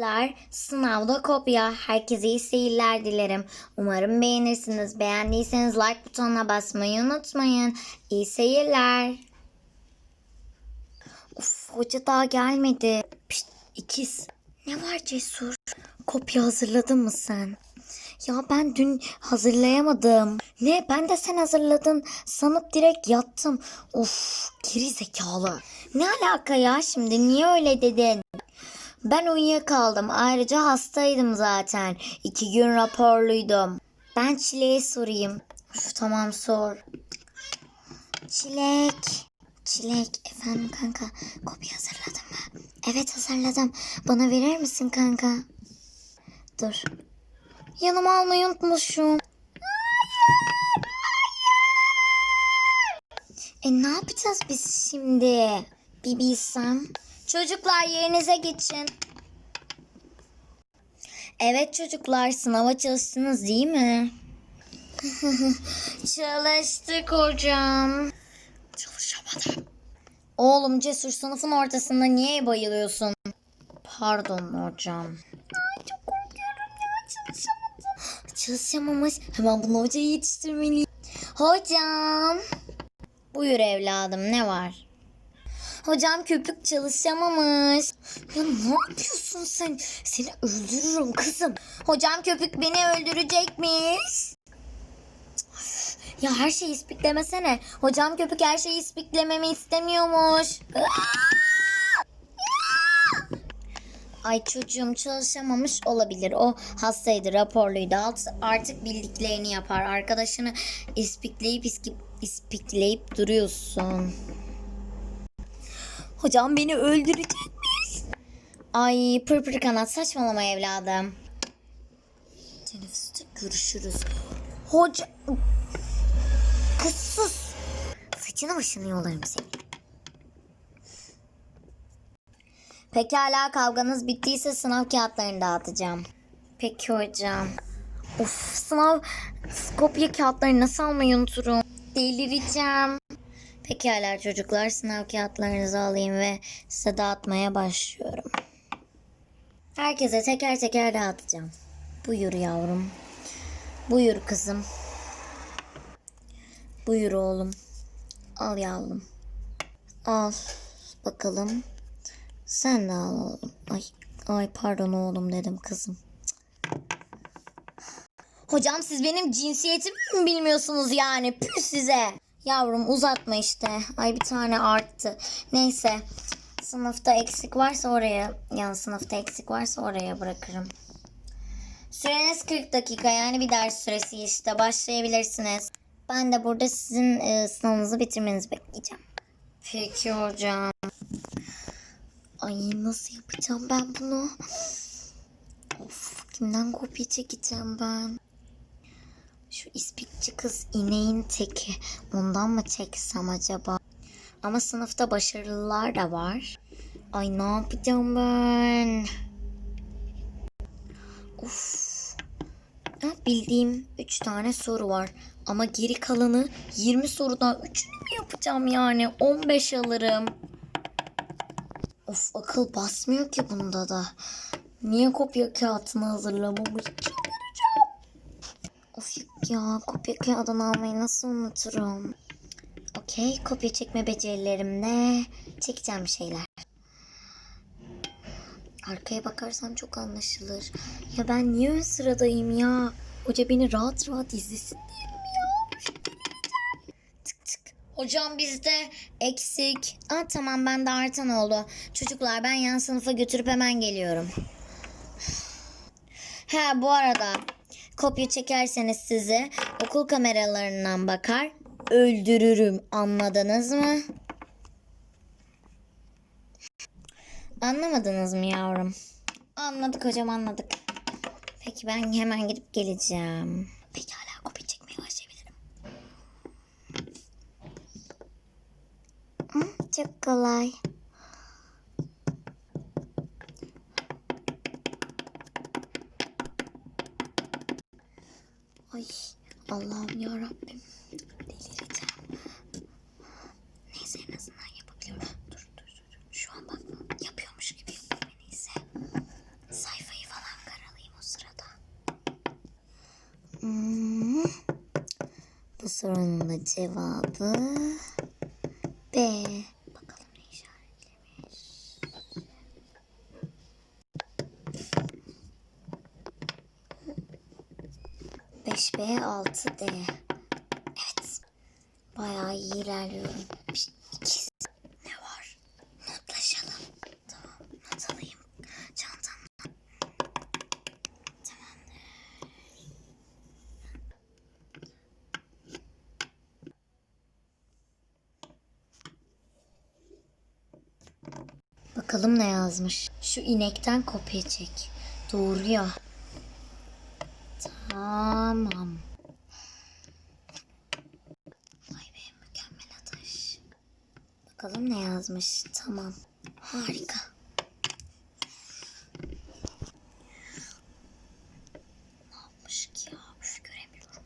Arkadaşlar sınavda kopya. Herkese iyi seyirler dilerim. Umarım beğenirsiniz. Beğendiyseniz like butonuna basmayı unutmayın. İyi seyirler. Of hoca daha gelmedi. Pişt, ikiz. Ne var Cesur? Kopya hazırladın mı sen? Ya ben dün hazırlayamadım. Ne ben de sen hazırladın sanıp direkt yattım. Of geri zekalı. Ne alaka ya şimdi niye öyle dedin? Ben uyuyakaldım. Ayrıca hastaydım zaten. İki gün raporluydum. Ben Çilek'e sorayım. Uf, tamam sor. Çilek. Çilek efendim kanka. Kopya hazırladın mı? Evet hazırladım. Bana verir misin kanka? Dur. Yanıma almayı unutmuşum. E ne yapacağız biz şimdi? Bir bilsem. Çocuklar yerinize geçin. Evet çocuklar sınava çalıştınız değil mi? Çalıştık hocam. Çalışamadım. Oğlum Cesur sınıfın ortasında niye bayılıyorsun? Pardon hocam. Ay çok korkuyorum ya çalışamadım. Çalışamamış. Hemen bunu hocaya yetiştirmeliyim. Hocam. Buyur evladım ne var? Hocam köpük çalışamamış. Ya ne yapıyorsun sen? Seni öldürürüm kızım. Hocam köpük beni öldürecekmiş. Ya her şeyi ispiklemesene. Hocam köpük her şeyi ispiklememi istemiyormuş. Ay çocuğum çalışamamış olabilir. O hastaydı, raporluydu. Artık bildiklerini yapar. Arkadaşını ispikleyip iskip, ispikleyip duruyorsun. Hocam beni öldürecekmiş. Ay pırpır kanat saçmalama evladım. Teneffüste görüşürüz. Hoca... Kız sus. Saçını başını yolarım seni. Pekala kavganız bittiyse sınav kağıtlarını dağıtacağım. Peki hocam. Of sınav kopya kağıtlarını nasıl almayı unuturum. Delireceğim. Pekala çocuklar sınav kağıtlarınızı alayım ve size dağıtmaya başlıyorum. Herkese teker teker dağıtacağım. Buyur yavrum. Buyur kızım. Buyur oğlum. Al yavrum. Al. Bakalım. Sen de al oğlum. Ay, ay pardon oğlum dedim kızım. Hocam siz benim cinsiyetimi mi bilmiyorsunuz yani? Püh size. Yavrum uzatma işte. Ay bir tane arttı. Neyse. Sınıfta eksik varsa oraya, yani sınıfta eksik varsa oraya bırakırım. Süreniz 40 dakika yani bir ders süresi işte. Başlayabilirsiniz. Ben de burada sizin e, sınavınızı bitirmenizi bekleyeceğim. Peki hocam. Ay nasıl yapacağım ben bunu? Of kimden kopya çekeceğim ben? Şu ispikçi kız ineğin teki. Ondan mı çeksem acaba? Ama sınıfta başarılılar da var. Ay ne yapacağım ben? Of. Ha, bildiğim 3 tane soru var. Ama geri kalanı 20 sorudan 3'ünü mü yapacağım yani? 15 alırım. Of akıl basmıyor ki bunda da. Niye kopya kağıtını hazırlamamış? Çıldıracağım. Ya kopya kağıdını almayı nasıl unuturum? Okey kopya çekme becerilerimle çekeceğim şeyler. Arkaya bakarsam çok anlaşılır. Ya ben niye ön sıradayım ya? Hoca beni rahat rahat izlesin diye mi ya? Tık tık. Hocam bizde eksik. Aa, tamam ben de artan oldu. Çocuklar ben yan sınıfa götürüp hemen geliyorum. Ha bu arada kopya çekerseniz sizi okul kameralarından bakar öldürürüm anladınız mı? Anlamadınız mı yavrum? Anladık hocam anladık. Peki ben hemen gidip geleceğim. Pekala kopya çekmeye başlayabilirim. Çok kolay. Ay Allah'ım ya Rabbim. Delireceğim. Neyse en azından yapabiliyorum. Dur dur dur. Şu an bak yapıyormuş gibi yapayım en iyisi. Sayfa sorunun da cevabı B. Bakalım ne işaretlemiş. Beş B, altı D. Evet. Bayağı iyi ilerliyorum. Bir, ikisi. Ne var? Notlaşalım. Tamam. Not alayım. Çantamda. Tamamdır. Bakalım ne yazmış. Şu inekten kopya çek. Doğru ya. Tamam. Vay be mükemmel atış. Bakalım ne yazmış. Tamam. Harika. Ne yapmış ki ya? Üf, göremiyorum.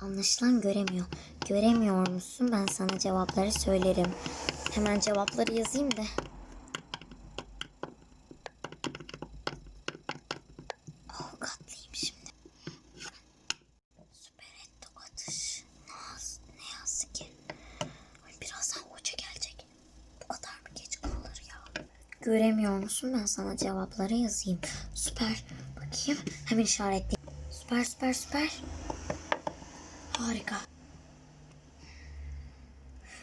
Anlaşılan göremiyor. Göremiyor musun? Ben sana cevapları söylerim. Hemen cevapları yazayım da. Avukatlıyım şimdi. Süper etto atış. Naz, ne yazık ki. Ay, birazdan hoca gelecek. Bu kadar mı geç kalır ya? Göremiyor musun? Ben sana cevapları yazayım. Süper. Bakayım. Hemen işaretleyeyim. Süper süper süper. Harika.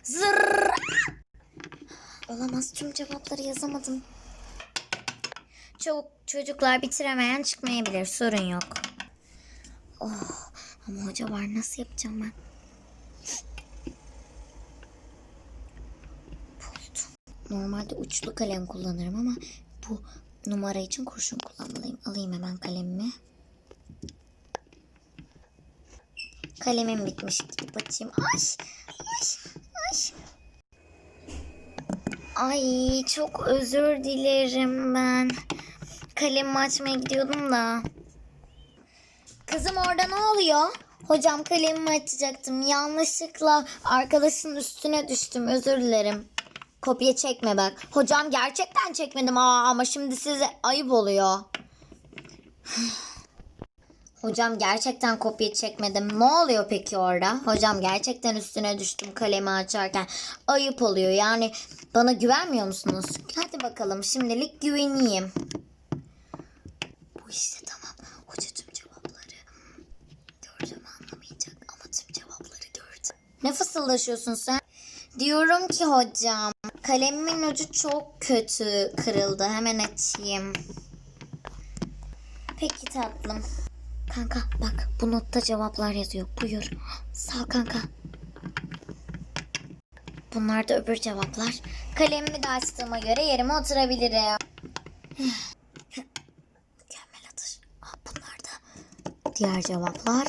Zırr. Olamaz. Tüm cevapları yazamadım. Çok çocuklar bitiremeyen çıkmayabilir. Sorun yok. Oh, ama hoca var. Nasıl yapacağım ben? Normalde uçlu kalem kullanırım ama bu numara için kurşun kullanmalıyım. Alayım hemen kalemimi. Kalemim bitmiş. Gidip açayım. Ay, ay, ay. Ay çok özür dilerim ben. Kalemimi açmaya gidiyordum da. Kızım orada ne oluyor? Hocam kalemimi açacaktım. Yanlışlıkla arkadaşın üstüne düştüm. Özür dilerim. Kopya çekme bak. Hocam gerçekten çekmedim Aa, ama şimdi size ayıp oluyor. Hocam gerçekten kopya çekmedim. Ne oluyor peki orada? Hocam gerçekten üstüne düştüm kalemi açarken. Ayıp oluyor. Yani bana güvenmiyor musunuz? Hadi bakalım şimdilik güveneyim. Bu işte tamam. Hoca tüm cevapları gördüm anlamayacak ama tüm cevapları gördü. Ne fısıldaşıyorsun sen? Diyorum ki hocam kalemimin ucu çok kötü kırıldı. Hemen açayım. Peki tatlım. Kanka bak bu notta cevaplar yazıyor. Buyur. Sağ kanka. Bunlar da öbür cevaplar. Kalemimi de açtığıma göre yerime oturabilirim. Mükemmel atış. Bunlar da diğer cevaplar.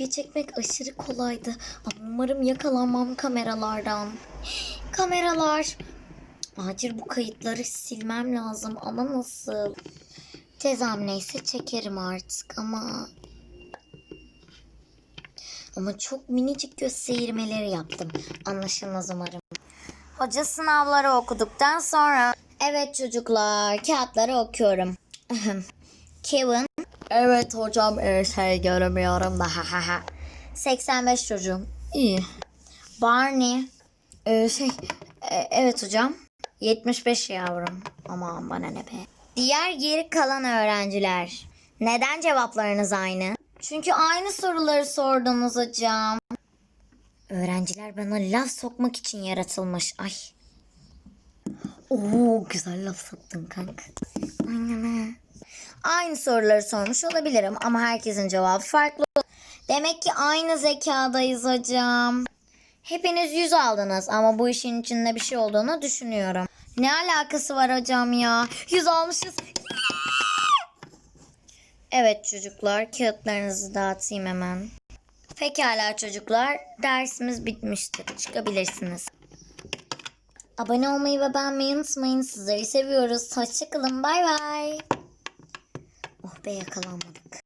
Kopya çekmek aşırı kolaydı. Ama umarım yakalanmam kameralardan. Kameralar. Acil bu kayıtları silmem lazım ama nasıl? Tezam neyse çekerim artık ama... Ama çok minicik göz seyirmeleri yaptım. Anlaşılmaz umarım. Hoca sınavları okuduktan sonra... Evet çocuklar kağıtları okuyorum. Kevin. Evet hocam e, şey göremiyorum da ha ha ha. 85 çocuğum. İyi. Barney. E, şey e, evet hocam. 75 yavrum. Aman bana ne be. Diğer geri kalan öğrenciler. Neden cevaplarınız aynı? Çünkü aynı soruları sordunuz hocam. Öğrenciler bana laf sokmak için yaratılmış. Ay. Oo güzel laf soktun kanka. Aynen ha. Aynı soruları sormuş olabilirim ama herkesin cevabı farklı. Demek ki aynı zekadayız hocam. Hepiniz yüz aldınız ama bu işin içinde bir şey olduğunu düşünüyorum. Ne alakası var hocam ya? Yüz almışız. Evet çocuklar kağıtlarınızı dağıtayım hemen. Pekala çocuklar dersimiz bitmiştir. Çıkabilirsiniz. Abone olmayı ve beğenmeyi unutmayın. Sizleri seviyoruz. Hoşçakalın. Bay bay. Be yakalanmadık.